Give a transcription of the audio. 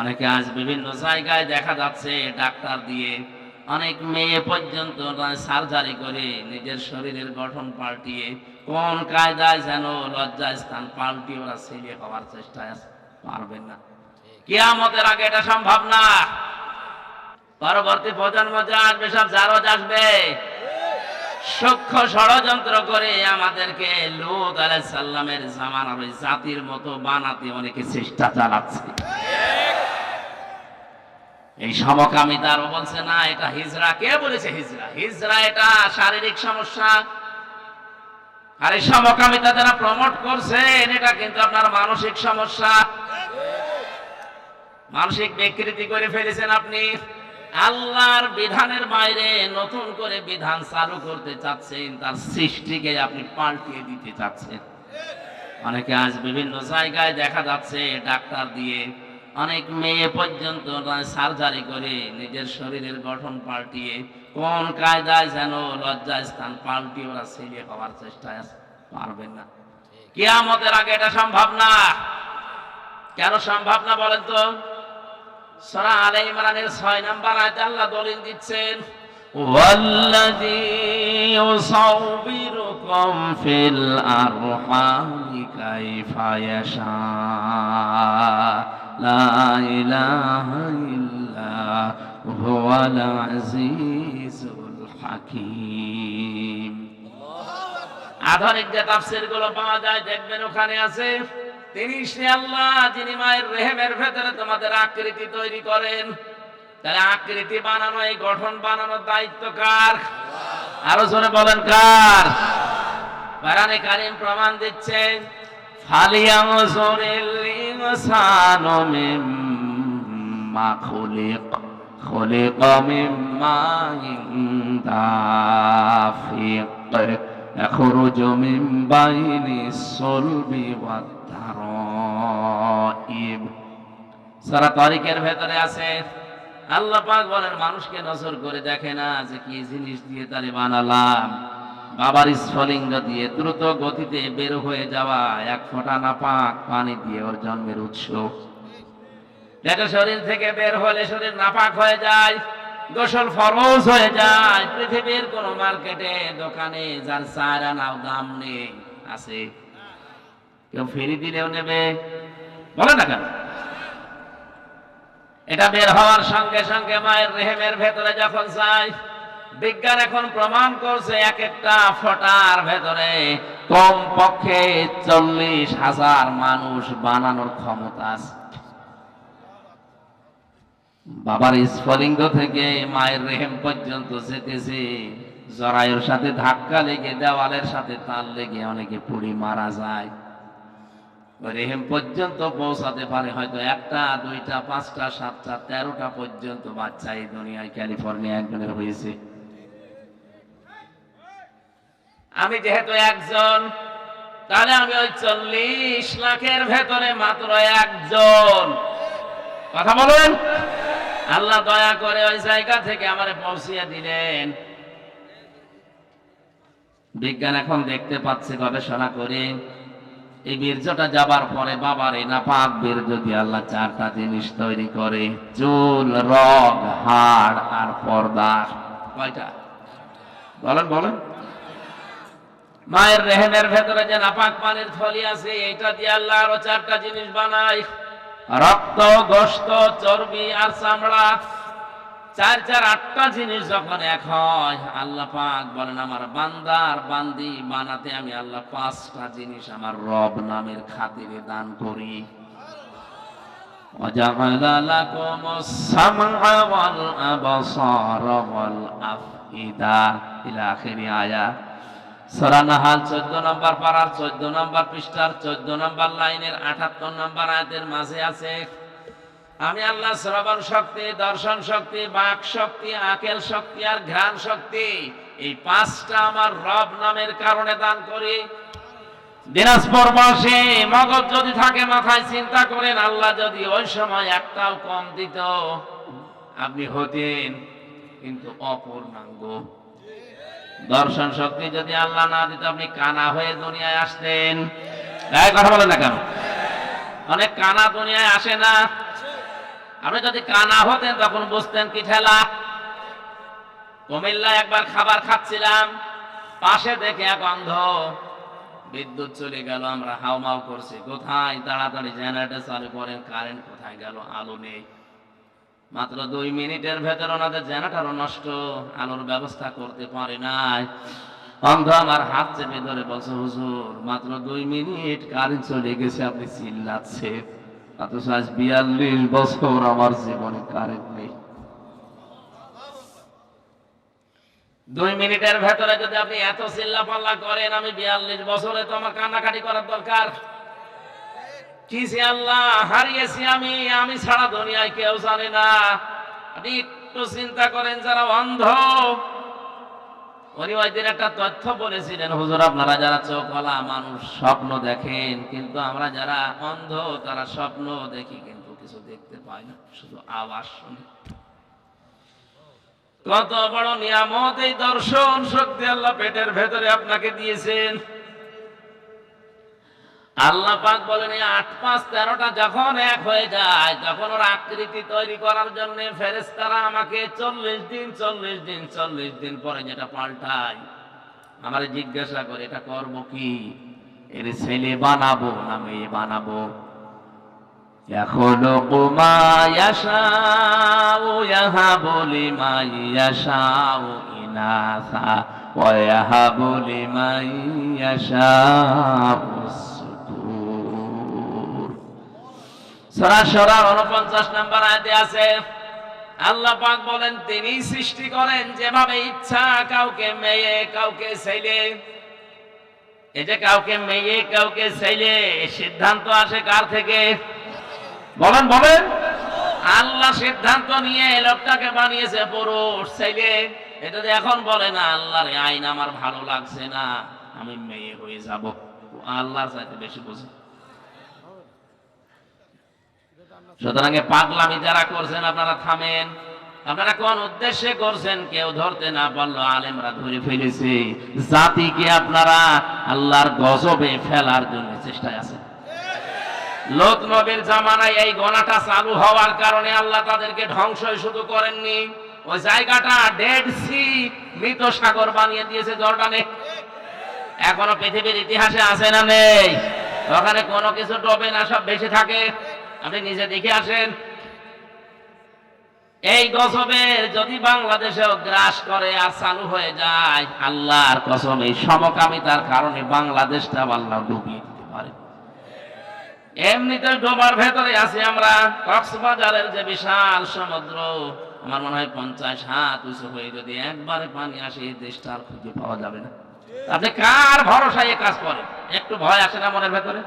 অনেকে আজ বিভিন্ন জায়গায় দেখা যাচ্ছে ডাক্তার দিয়ে অনেক মেয়ে পর্যন্ত সার্জারি করে নিজের শরীরের গঠন পাল্টিয়ে কোন কায়দায় যেন লজ্জায় স্থান পাল্টিয়ে ওরা ছেলে হওয়ার চেষ্টায় পারবেন না। কিয়ামতের আগে এটা সম্ভব না। পরবর্তী প্রজন্ম যা আসবে, সব জারজ আসবে। সূক্ষ্ম ষড়যন্ত্র করে আমাদেরকে লুত আলাইহিস সালামের জামানার জাতির মতো বানাতে অনেকে চেষ্টা চালাচ্ছে। এই সমকামিতারও বলছে, না, এটা হিজরা। কে বলেছে হিজরা? হিজরা এটা শারীরিক সমস্যা। আর এই সমকামিতা যারা প্রমোট করছেন, এটা কিন্তু আপনার মানসিক সমস্যা। মানসিক বিকৃতি করে ফেলেছেন আপনি। আল্লাহর বিধানের বাইরে নতুন করে বিধান চালু করতে চাচ্ছেন, তার সৃষ্টিকে আপনি পাল্টিয়ে দিতে চাচ্ছেন। অনেকে আজ বিভিন্ন জায়গায় দেখা যাচ্ছে, ডাক্তার দিয়ে অনেক মেয়ে পর্যন্ত সার্জারি করে নিজের শরীরের গঠন পাল্টিয়ে কোন কায়দায় যেন লজ্জায় স্থান পাল্টিয়ে ওরা ছেলে হওয়ার চেষ্টায় আছে পারবেন না কিয়ামতের আগে এটা সম্ভব না কেন সম্ভব না বলেন তো সরা আলে ইমরানের ছয় নাম্বার আয়তে আল্লাহ দলিল দিচ্ছেন والذي يصوركم في الأرحام كيف يشاء لا إله إلا هو العزيز الحكيم আধুনিক যে তাফসির গুলো পাওয়া যায় দেখবেন ওখানে আছে তিনি সে আল্লাহ যিনি মায়ের রেহেমের ভেতরে তোমাদের আকৃতি তৈরি করেন তাহলে আকৃতি বানানো এই গঠন বানানোর দায়িত্ব কার আরো জোরে বলেন কার কোরআনে কারিম প্রমাণ দিচ্ছে ফালিয়ানজুরিল ইনসানু মিম্মা খুলিক খুলিক মিম্মা দাফিক يخرج من بين الصلب والترائب সারা তারিখের ভেতরে আছে আল্লাহ পাক বলেন মানুষকে নজর করে দেখে না যে কি জিনিস দিয়ে তারে বানালাম বাবার স্ফলিঙ্গ দিয়ে দ্রুত গতিতে বের হয়ে যাওয়া, এক ফোঁটা না পাক পানি দিয়ে ওর জন্মের উৎস। এটা শরীর থেকে বের হলে শরীর নাপাক হয়ে যায়, গোসল ফরজ হয়ে যায়। পৃথিবীর কোন মার্কেটে, দোকানে, যার চারা নাও দাম নেই, আছে। কেউ ফেরি দিলেও নেবে, বলে না কেন? এটা বের হওয়ার সঙ্গে সঙ্গে মায়ের রেহেমের ভেতরে যখন যায় বিজ্ঞান এখন প্রমাণ করছে এক একটা ফটার ভেতরে কম পক্ষে চল্লিশ হাজার মানুষ বানানোর ক্ষমতা আছে। বাবার স্ফলিঙ্গ থেকে মায়ের রেহেম পর্যন্ত যেতেছে, জরায়ুর সাথে ধাক্কা লেগে, দেওয়ালের সাথে তাল লেগে অনেকে পুড়ি মারা যায়। রেহেম পর্যন্ত পৌঁছাতে পারে হয়তো একটা, দুইটা, পাঁচটা, সাতটা, তেরোটা পর্যন্ত বাচ্চা এই দুনিয়ায় ক্যালিফোর্নিয়া একজনের হয়েছে। আমি যেহেতু একজন, তাহলে আমি ওই চল্লিশ লাখের ভেতরে মাত্র একজন। কথা বলুন? আল্লাহ দয়া করে ওই জায়গা থেকে আমারে পৌঁছিয়ে দিলেন। বিজ্ঞান এখন দেখতে পাচ্ছে, গবেষণা করে। এই বীর্যটা যাবার পরে বাবার এই নাপাক বীর্য দিয়ে আল্লাহ চারটা জিনিস তৈরি করে। চুল, রগ, হাড় আর পর্দা। কয়টা? বলেন বলেন। মায়ের রেহেমের ভেতরে যে নাপাক পানির থলি আছে এটা দিয়ে আল্লাহ আরো চারটা জিনিস বানায় রক্ত গোস্ত চর্বি আর চামড়া চার চার আটটা জিনিস যখন এক হয় আল্লাহ পাক বলেন আমার বান্দার বান্দি বানাতে আমি আল্লাহ পাঁচটা জিনিস আমার রব নামের খাতিরে দান করি وجعل لكم السمع والأبصار والأفئدة إلى آخر آية 14 নম্বর পারার 14 নম্বর পৃষ্ঠার 14 নম্বর লাইনের 78 নম্বর আয়াতের মাঝে আছে, আমি আল্লাহ শ্রবণ শক্তি, দর্শন শক্তি, বাক শক্তি, আকেল শক্তি আর ঘ্রাণ শক্তি, এই পাঁচটা আমার রব নামের কারণে দান করি। দিনাজপুর বাসী, মগজ যদি থাকে মাথায়, চিন্তা করেন আল্লাহ যদি ওই সময় একটাও কম দিত, আপনি হতেন কিন্তু অপূর্ণাঙ্গ। দর্শন শক্তি যদি আল্লাহ না দিত, আপনি কানা হয়ে দুনিয়ায় আসতেন। তাই কথা বলেন না কেন? অনেক কানা দুনিয়ায় আসে না। আপনি যদি কানা হতেন, তখন বুঝতেন কি ঠেলা। কুমিল্লা একবার খাবার খাচ্ছিলাম, পাশে দেখে এক অন্ধ, বিদ্যুৎ চলে গেল, আমরা হাউমাউ করছি। কোথায়? তাড়াতাড়ি জেনারেটর চালু করেন, কারেন্ট কোথায় গেল? আলো নেই। মাত্র দুই মিনিটের ভেতর ওনাদের জেনারেটরও নষ্ট, আলোর ব্যবস্থা করতে পারে নাই। অন্ধ আমার হাত চেপে ধরে বলছে, হুজুর, মাত্র দুই মিনিট কারেন্ট চলে গেছে, আপনি চিল্লাচ্ছে অথচ আজ বিয়াল্লিশ বছর আমার জীবনে কারেন্ট নেই। দুই মিনিটের ভেতরে যদি আপনি এত চিল্লা পাল্লা করেন, আমি বিয়াল্লিশ বছরে তো আমার কান্নাকাটি করার দরকার। কিসে আল্লাহ, হারিয়েছি আমি আমি ছাড়া দুনিয়ায় কেউ জানে না। আপনি একটু চিন্তা করেন যারা অন্ধ। তথ্য বলেছিলেন, হুজুর, আপনারা যারা মানুষ, স্বপ্ন দেখেন, কিন্তু আমরা যারা অন্ধ, তারা স্বপ্ন দেখি, কিন্তু কিছু দেখতে পাই না, শুধু কত বড় নিয়ামত এই দর্শন, শক্তি আল্লাহ পেটের ভেতরে আপনাকে দিয়েছেন। আল্লাহ পাক বলেন, এই আট পাঁচ তেরোটা যখন এক হয়ে যায়, তখন ওর আকৃতি তৈরি করার জন্য ফেরেস্তারা আমাকে চল্লিশ দিন চল্লিশ দিন চল্লিশ দিন পরে যেটা পাল্টায়, আমার জিজ্ঞাসা করে, এটা করব কি? এর ছেলে বানাবো না মেয়ে বানাবো? এখনও কুমায়াশাও ইহা বলি মাইয়াশাও ইনাসা ওয়াহা বলি মাইয়াশাও সূরা সূরা 49 নম্বর আছে, আল্লাহ পাক বলেন, তিনি সৃষ্টি করেন যেভাবে ইচ্ছা, কাউকে মেয়ে, কাউকে ছেলে। কাউকে মেয়ে, কাউকে ছেলে, সিদ্ধান্ত আসে কার থেকে? বলেন বলেন। আল্লাহ সিদ্ধান্ত নিয়ে লোকটাকে বানিয়েছে পুরুষ, ছেলে। এটা এখন বলে না, আল্লাহর আইন আমার ভালো লাগছে না, আমি মেয়ে হয়ে যাব। আল্লাহর চাইতে বেশি বুঝে। সুতরাং পাগলামি যারা করছেন, আপনারা থামেন। আপনারা কোন উদ্দেশ্যে করছেন? কেউ ধরতে না পারল, আলেমরা ধরে ফেলেছে। জাতিকে আপনারা আল্লাহর গজবে ফেলার জন্য চেষ্টায় আছেন। লোক নবীর জামানায় এই গণাটা চালু হওয়ার কারণে আল্লাহ তাদেরকে ধ্বংসই শুধু করেননি। ওই জায়গাটা ডেড সি মৃত সাগর বানিয়ে দিয়েছে জর্ডানে এখনও পৃথিবীর ইতিহাসে আছে না নেই? ওখানে কোনো কিছু ডবে না, সব বেঁচে থাকে। আপনি নিজে দেখে আসেন। এই গজবের যদি বাংলাদেশেও গ্রাস করে আর চালু হয়ে যায়, আল্লাহর কসম এই সমকামিতার কারণে বাংলাদেশটা আল্লাহ ডুবিয়ে দিতে পারে। এমনিতে ডোবার ভেতরে আছি আমরা। কক্সবাজারের যে বিশাল সমুদ্র, আমার মনে হয় পঞ্চাশ হাত উঁচু হয়ে যদি একবারে পানি আসে, এই দেশটা আর খুঁজে পাওয়া যাবে না। আপনি কার ভরসায় কাজ করেন? একটু ভয় আসে না মনের ভেতরে?